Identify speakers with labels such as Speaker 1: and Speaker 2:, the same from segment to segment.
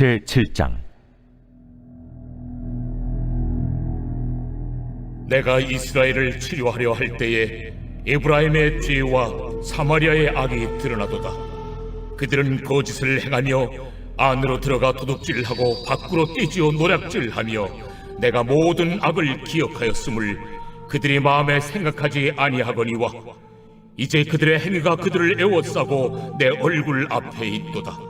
Speaker 1: 제 7장
Speaker 2: 내가 이스라엘을 치료하려 할 때에 에브라임의 죄와 사마리아의 악이 드러나도다. 그들은 거짓을 행하며 안으로 들어가 도둑질하고 밖으로 떼지어 노략질하며 내가 모든 악을 기억하였음을 그들이 마음에 생각하지 아니하거니와 이제 그들의 행위가 그들을 애워싸고 내 얼굴 앞에 있도다.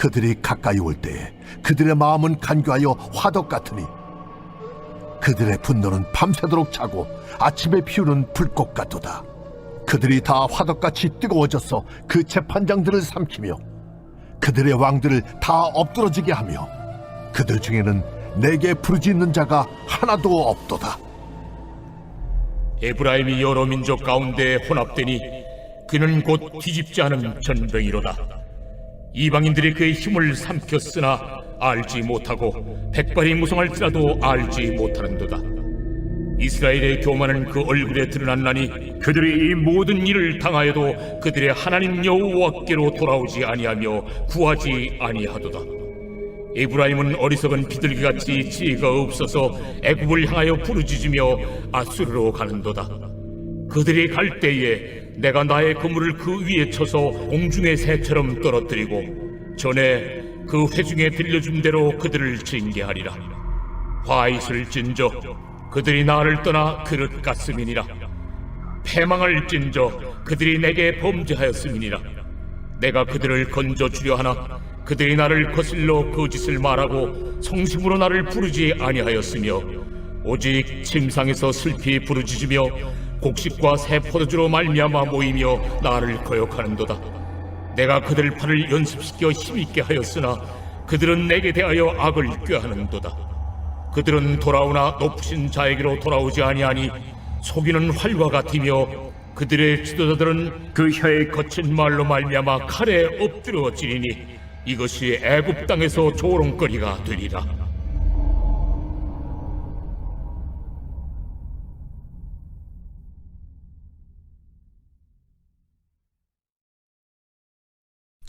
Speaker 3: 그들이 가까이 올 때에 그들의 마음은 간교하여 화덕 같으니 그들의 분노는 밤새도록 차고 아침에 피우는 불꽃 같도다. 그들이 다 화덕같이 뜨거워져서 그 재판장들을 삼키며 그들의 왕들을 다 엎드러지게 하며 그들 중에는 내게 부르짖는 자가 하나도 없도다.
Speaker 2: 에브라임이 여러 민족 가운데 혼합되니 그는 곧 뒤집지 않은 전병이로다. 이방인들이 그의 힘을 삼켰으나 알지 못하고 백발이 무성할지라도 알지 못하는도다. 이스라엘의 교만은 그 얼굴에 드러났나니 그들이 이 모든 일을 당하여도 그들의 하나님 여호와께로 돌아오지 아니하며 구하지 아니하도다. 에브라임은 어리석은 비둘기같이 지혜가 없어서 애굽을 향하여 부르짖으며 아수르로 가는도다. 그들이 갈 때에 내가 나의 그물을 그 위에 쳐서 공중의 새처럼 떨어뜨리고 전에 그 회중에 들려준 대로 그들을 징계하리라. 화이슬 찐저 그들이 나를 떠나 그릇 같음이니라. 패망을 찐저 그들이 내게 범죄하였음이니라. 내가 그들을 건져 주려 하나 그들이 나를 거슬러 거짓을 말하고 성심으로 나를 부르지 아니하였으며 오직 침상에서 슬피 부르짖으며 곡식과 새 포도주로 말미암아 모이며 나를 거역하는도다. 내가 그들 팔을 연습시켜 힘있게 하였으나 그들은 내게 대하여 악을 꾀하는도다. 그들은 돌아오나 높으신 자에게로 돌아오지 아니하니 속이는 활과 같으며 그들의 지도자들은 그 혀의 거친 말로 말미암아 칼에 엎드려지리니 이것이 애굽 땅에서 조롱거리가 되리라.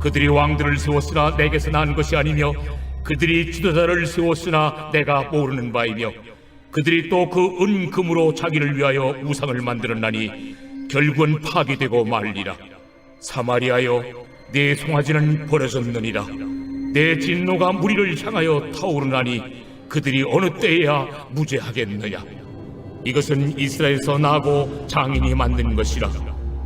Speaker 2: 그들이 왕들을 세웠으나 내게서 난 것이 아니며 그들이 지도자를 세웠으나 내가 모르는 바이며 그들이 또 그 은금으로 자기를 위하여 우상을 만들었나니 결국은 파괴되고 말리라. 사마리아여 내 송아지는 버려졌느니라. 내 진노가 무리를 향하여 타오르나니 그들이 어느 때에야 무죄하겠느냐. 이것은 이스라엘에서 나고 장인이 만든 것이라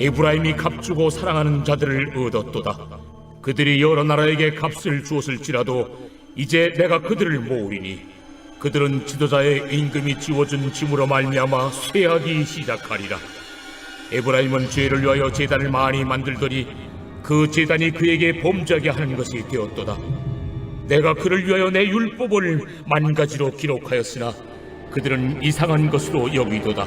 Speaker 2: 에브라임이 값주고 사랑하는 자들을 얻었도다 그들이 여러 나라에게 값을 주었을지라도 이제 내가 그들을 모으리니 그들은 지도자의 임금이 지워준 짐으로 말미암아 쇠하기 시작하리라. 에브라임은 죄를 위하여 제단을 많이 만들더니 그 제단이 그에게 범죄하게 하는 것이 되었도다. 내가 그를 위하여 내 율법을 만 가지로 기록하였으나 그들은 이상한 것으로 여기도다.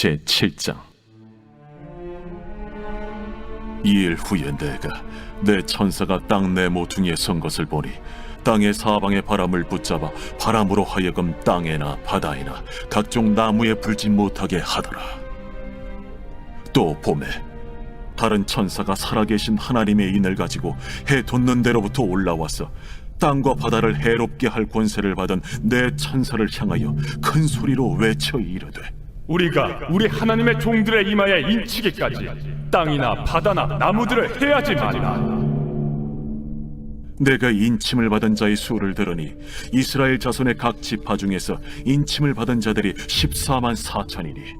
Speaker 4: 제 7장. 이일 후에 내가 내 천사가 땅 내 모퉁이에 선 것을 보니 땅의 사방의 바람을 붙잡아 바람으로 하여금 땅에나 바다에나 각종 나무에 불지 못하게 하더라. 또 봄에 다른 천사가 살아계신 하나님의 인을 가지고 해 돋는 데로부터 올라와서 땅과 바다를 해롭게 할 권세를 받은 내 천사를 향하여 큰 소리로 외쳐 이르되
Speaker 5: 우리가 우리 하나님의 종들의 이마에 인치기까지 땅이나 바다나 나무들을 해하지 말라.
Speaker 4: 내가 인침을 받은 자의 수를 들으니 이스라엘 자손의 각 지파 중에서 인침을 받은 자들이 14만 4천이니